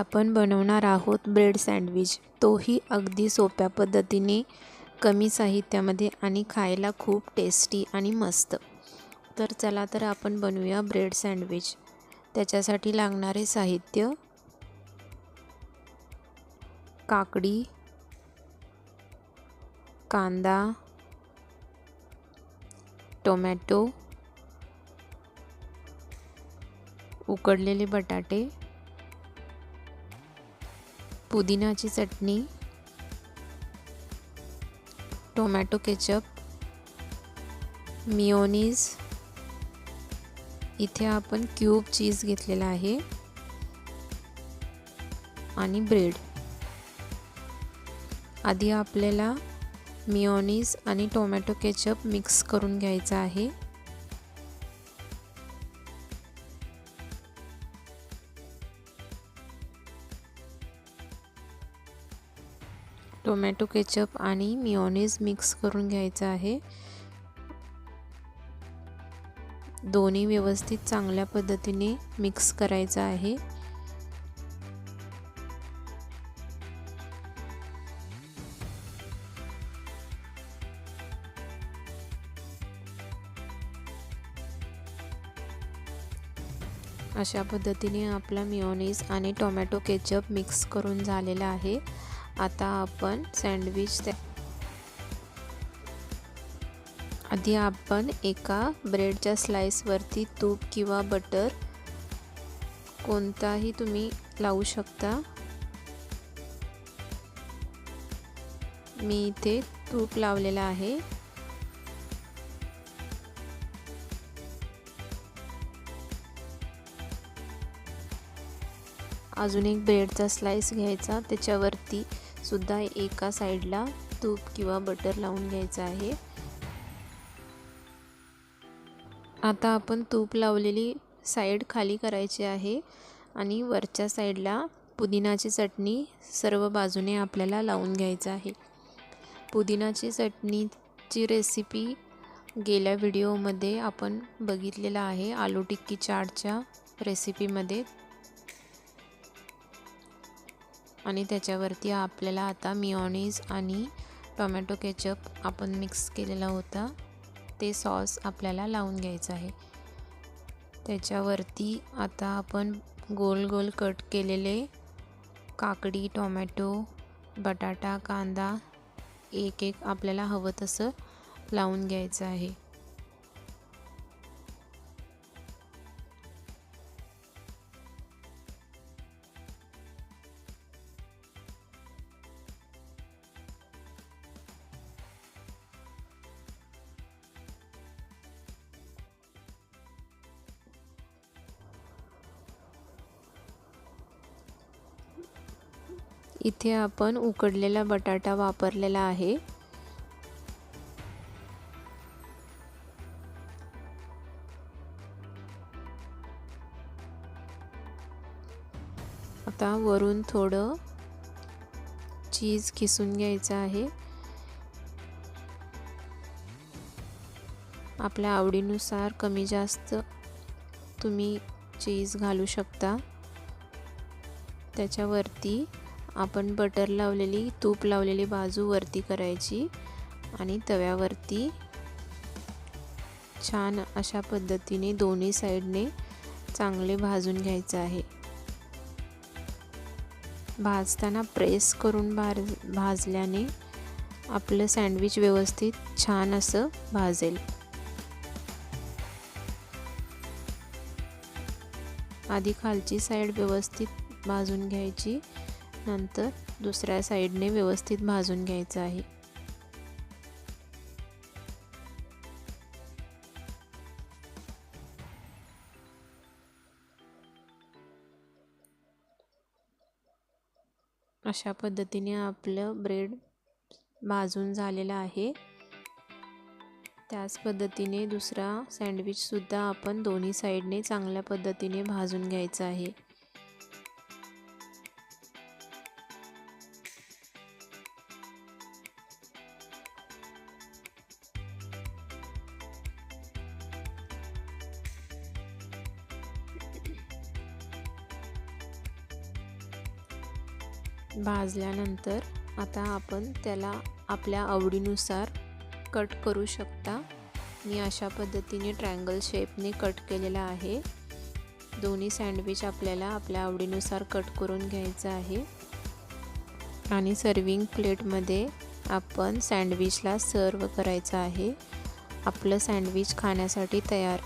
आपण बनवणार आहोत ब्रेड सँडविच. तोही अगदी सोप्या पद्धतीने कमी साहित्यामध्ये आणि खायला खूप टेस्टी आणि मस्त. तर चला तर आपण बनवूया ब्रेड सँडविच. त्याच्यासाठी लागणारे साहित्य काकडी कांदा टोमॅटो उकडलेले बटाटे पुदिनाची चटणी टोमॅटो केचप मिओनीज इथे आपण क्यूब चीज घेतलेला आहे. आणि ब्रेड. आधी आपल्याला मिओनीज आणि टोमॅटो केचप मिक्स करून घ्यायचा आहे. टोमॅटो केचप आणि मिओनीज मिक्स करून घ्यायचं आहे. दोन्ही व्यवस्थित चांगल्या पद्धतीने मिक्स करायचं आहे. अशा पद्धतीने आपला मिओनीज आणि टोमॅटो केचप मिक्स करून झालेला आहे. आता आपण सँडविच त्या आधी आपण एका ब्रेडच्या स्लाईसवरती तूप किंवा बटर कोणताही तुम्ही लावू शकता. मी इथे तूप लावलेला आहे. अजून एक ब्रेडचा स्लाइस घ्यायचा त्याच्यावरती सुद्धा एका साईडला तूप किंवा बटर लावून घ्यायचं आहे. आता आपण तूप लावलेली साईड खाली करायची आहे आणि वरच्या साईडला पुदिनाची चटणी सर्व बाजूने आपल्याला लावून घ्यायचं आहे. पुदिनाची चटणीची रेसिपी गेल्या व्हिडिओमध्ये आपण बघितलेला आहे. आलू टिक्की चाटच्या रेसिपीमध्ये आणि त्याच्यावरती आपल्याला आता मिओनीज आणि टोमॅटो केचप आपण मिक्स केलेला होता. ते सॉस आपल्याला लावून घ्यायचं आहे. त्याच्यावरती आता आपण गोल गोल कट केलेले काकडी टोमॅटो बटाटा कांदा एक एक आपल्याला हवं तसं लावून घ्यायचं आहे. इथे आपण उकडलेला बटाटा वापरलेला आहे. आता वरून थोडं चीज खिसून घ्यायचं आहे. आपल्या आवडीनुसार कमी जास्त तुम्ही चीज घालू शकता. त्याच्यावरती आपण बटर लावलेली तूप लावलेली बाजू वरती करायची आणि तव्यावरती छान अशा पद्धतीने दोन्ही साईडने चांगले भाजून घ्यायचं आहे. भाजताना प्रेस करून भार भाजल्याने आपलं सँडविच व्यवस्थित छान असं भाजेल. आधी खालची साईड व्यवस्थित भाजून घ्यायची. नंतर दुसऱ्या साईडने व्यवस्थित भाजून घ्यायचं आहे. अशा पद्धतीने आपलं ब्रेड भाजून झालेलं आहे. त्याच पद्धतीने दुसरा सँडविचसुद्धा आपण दोन्ही साईडने चांगल्या पद्धतीने भाजून घ्यायचं आहे. भाजल्यानंतर आता आपण त्याला आपल्या आवडीनुसार कट करू शकता. मी अशा पद्धतीने ट्रँगल शेपने कट केलेला आहे. दोन्ही सँडविच आपल्याला आपल्या आवडीनुसार कट करून घ्यायचं आहे. आणि सर्विंग प्लेटमध्ये आपण सँडविचला सर्व करायचं आहे. आपलं सँडविच खाण्यासाठी तयार.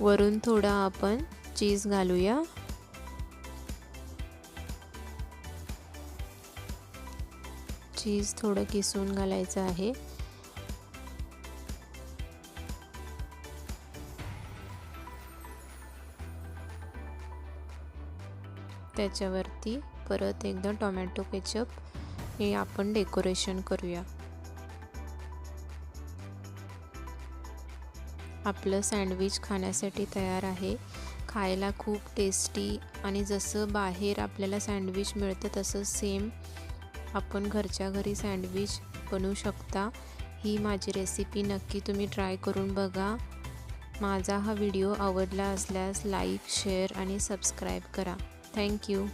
वरून थोडा आपण चीज घालूया. चीज थोडं किसून घालायचं आहे. त्याच्यावरती परत एकदा टोमॅटो केचप हे आपण डेकोरेशन करूया. आपलं सँडविच खाण्यासाठी तयार आहे. खायला खूप टेस्टी आणि जसं बाहेर आपल्याला सँडविच मिळतं तसं सेम आपण घरच्या घरी सँडविच बनवू शकता. ही माझी रेसिपी नक्की तुम्ही ट्राय करून बघा. माझा हा व्हिडिओ आवडला असल्यास लाईक शेअर आणि सबस्क्राईब करा. Thank you